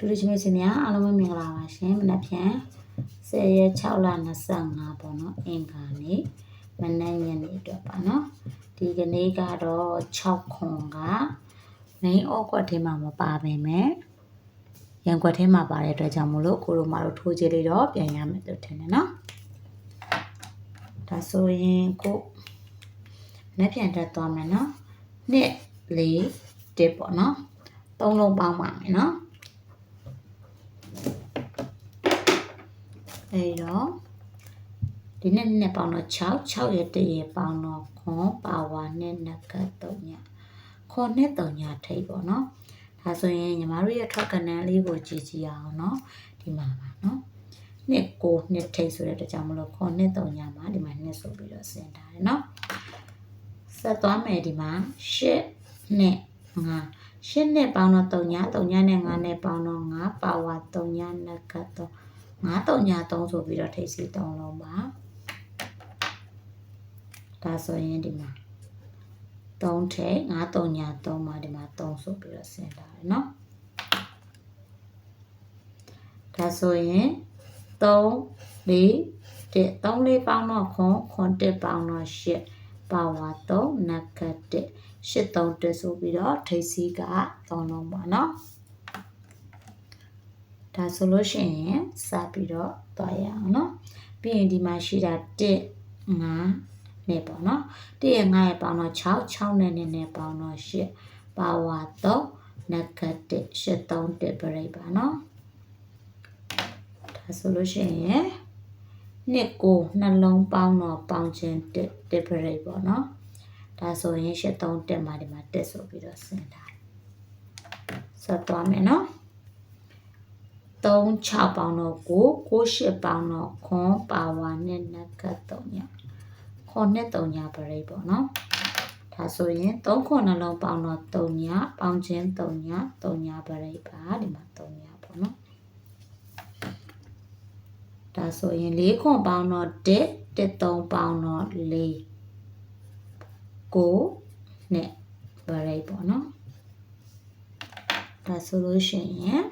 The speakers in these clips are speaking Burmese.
တူတူချင်းချင်းများအားလုံးပဲမင်္ဂလာပါရှင်မနက်ဖြန်10ရက်6လ25ပေါ့နော်အင်္ဂါနေ့မနက်ညနေအတွက်ပါနော်ဒီကနေ့ကတော့6ခွန်က main အော့ကွက်ထဲမှာမပါပင်မဲ့ရန်ကွက်ထဲမှာပါတဲ့အတွက်ကြောင့်မလို့ကိုတို့မတို့ထိုးကြလေးတော့ပြန်ရမယ်လို့ထင်တယ်နော်ဒါဆိုရင်ကိုမနက်ဖြန်တက်သွားမယ်နော်နှစ်လေးတစ်ပေါ့နော်သုံးလုံးပေါင်းပါမယ်နော် အဲ့တော့ဒီနေ့နဲ့ပေါင်းတော့6 6ရဲ့တရေပေါင်းတော့ခွန်ပါဝါနဲ့နကတ်3ညခွန်နဲ့3ညထိပ်ပေါ့နော်ဒါဆိုရင်ညီမတို့ရဲ့ထောက်ကနန်းလေးကိုကြည့်ကြည့်အောင်နော်ဒီမှာပါနော်နှစ်ကိုနှစ်ထိပ်ဆိုတဲ့အတွက်ကြောင့်မလို့ခွန်နဲ့3ညမှာဒီမှာနှစ်ဆိုပြီးတော့ဆင်ထားတယ်နော်ဆက်သွားမယ်ဒီမှာ8နဲ့9ရှင်းနဲ့ပေါင်းတော့3ည3ညနဲ့9နဲ့ပေါင်းတော့9ပါဝါ3ညနကတ်3 9တုံညာ3ဆိုပြီးတော့ထိပ်စီ3လုံးပါဒါဆိုရင်ဒီမှာ3ထိပ်9တုံညာ3မှာဒီမှာ3ဆိုပြီးတော့ဆင်ထားတယ်เนาะဒါဆိုရင်3 4 1 3လေးပေါင်းတော့ခွန်ခွန်1ပေါင်းတော့8ပါဝါ3နက်ခတ်1 8 3 1ဆိုပြီးတော့ထိပ်စီက3လုံးပါเนาะ ဒါဆိုလို့ရှိရင်စပြီးတော့သွားရအောင်နော်ပြီးရင်ဒီမှာရှိတာ1 5နဲ့ပေါ့နော်1ရဲ့5ရဲ့ပေါင်းတော့6 6နဲ့နဲ့နဲ့ပေါင်းတော့8ပါဝါ3 negative 83တက်ပြိပါနော်ဒါဆိုလို့ရှိရင်နှစ်ကိုနှလုံးပေါင်းတော့ပေါင်းခြင်းတက်တက်ပြိပေါ့နော်ဒါဆိုရင်83တက်မှာဒီမှာတက်ဆိုပြီးတော့ဆင်တာဆက်သွားမယ်နော် 36ပေါင်တော့9 68ပေါင်တော့ခွန်ပါဝါနဲ့နက်ကတ်3ညခွန်နဲ့3ညပရိတ်ပေါ့နော်ဒါဆိုရင်3ခွန်နှလုံးပေါင်တော့3ညပေါင်ချင်း3ည3ညပရိတ်ပါဒီမှာ3ညပေါ့နော်ဒါဆိုရင်4ခွန်ပေါင်တော့1 13ပေါင်တော့4 9နဲ့ပရိတ်ပေါ့နော်ဒါဆိုလို့ရှိရင်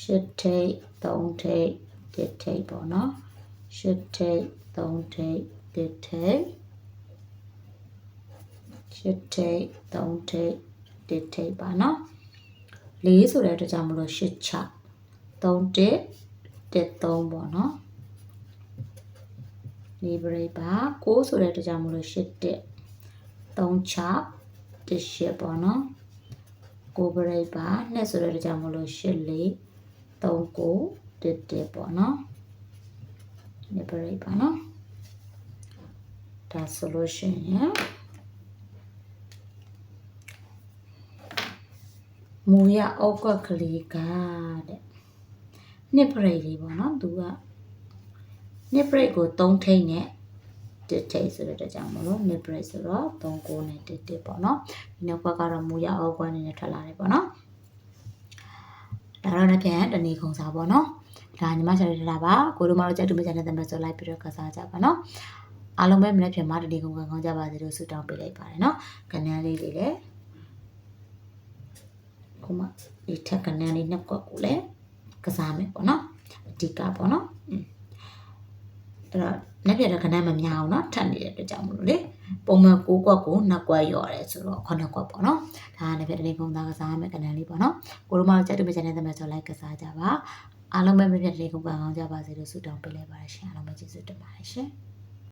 ရှစ်ထိပ်သုံးထိပ်တစ်ထိပ်ပေါ့နော်ရှစ်ထိပ်သုံးထိပ်တစ်ထိပ်ရှစ်ထိပ်သုံးထိပ်တစ်ထိပ်ပါနော်လေးဆိုတဲ့အတွက်ကြောင့်မလို့ရှစ်ချသုံးတစ်တစ်သုံးပေါ့နော်ဒီဘရိတ်ပါကိုးဆိုတဲ့အတွက်ကြောင့်မလို့ရှစ်တစ်သုံးချတစ်ရှစ်ပေါ့နော်ကိုးဘရိတ်ပါနှစ်ဆိုတဲ့အတွက်ကြောင့်မလို့ရှစ်လေး 3ကိုတစ်တစ်ပေါ့နော်ဒီပြိပါနော်ဒါဆိုလို့ရှိရင်မူရအောက်ကကလေးကတဲ့နှစ်ပြိလေးပေါ့နော်သူကနှစ်ပြိကို3ထိပ်နဲ့တစ်ထိပ်ဆိုတဲ့ကြောင့်မလို့နှစ်ပြိဆိုတော့3ကိုနဲ့တစ်တစ်ပေါ့နော်ဒီနောက်ကကတော့မူရအောက်ကွအနေနဲ့ထွက်လာတယ်ပေါ့နော် ဒါတော့လည်းပြန်တနေခုံစားပေါ့နော်ဒါညီမချာရတာပါကိုတို့မတို့ကြက်တူမချာတဲ့တမက်ဆိုလိုက်ပြီးတော့ကစားကြပါနော်အားလုံးပဲမနေ့ပြန်မတနေခုံကကောင်းကြပါစေလို့ဆုတောင်းပေးလိုက်ပါတယ်နော်ကဏ္ဍလေးလေးလည်းခုမှဒီထက်ကဏ္ဍလေးနှစ်ကွက်ကိုလည်းကစားမယ်ပေါ့နော်အဓိကပေါ့နော် အဲ့တော့လက်ပြတဲ့ခဏမများအောင်နော်ထပ်နေတဲ့အတွက်ကြောင့်မလို့လေပုံမှန်၉ကွက်ကို၂ကွက်ရော်ရဲဆိုတော့9ကွက်ပေါ့နော်ဒါကလက်ပြတဲ့ကုန်းသားကစားရမယ့်ကဏ္ဍလေးပေါ့နော်ကိုလိုမတို့ကြက်တူမချန်တဲ့သမက်ဆိုလိုက်ကစားကြပါအားလုံးပဲလက်ပြတဲ့ကုန်းကောင်းကြပါစေလို့ဆုတောင်းပေးလိုက်ပါရရှင်အားလုံးပဲကျေးဇူးတင်ပါတယ်ရှင်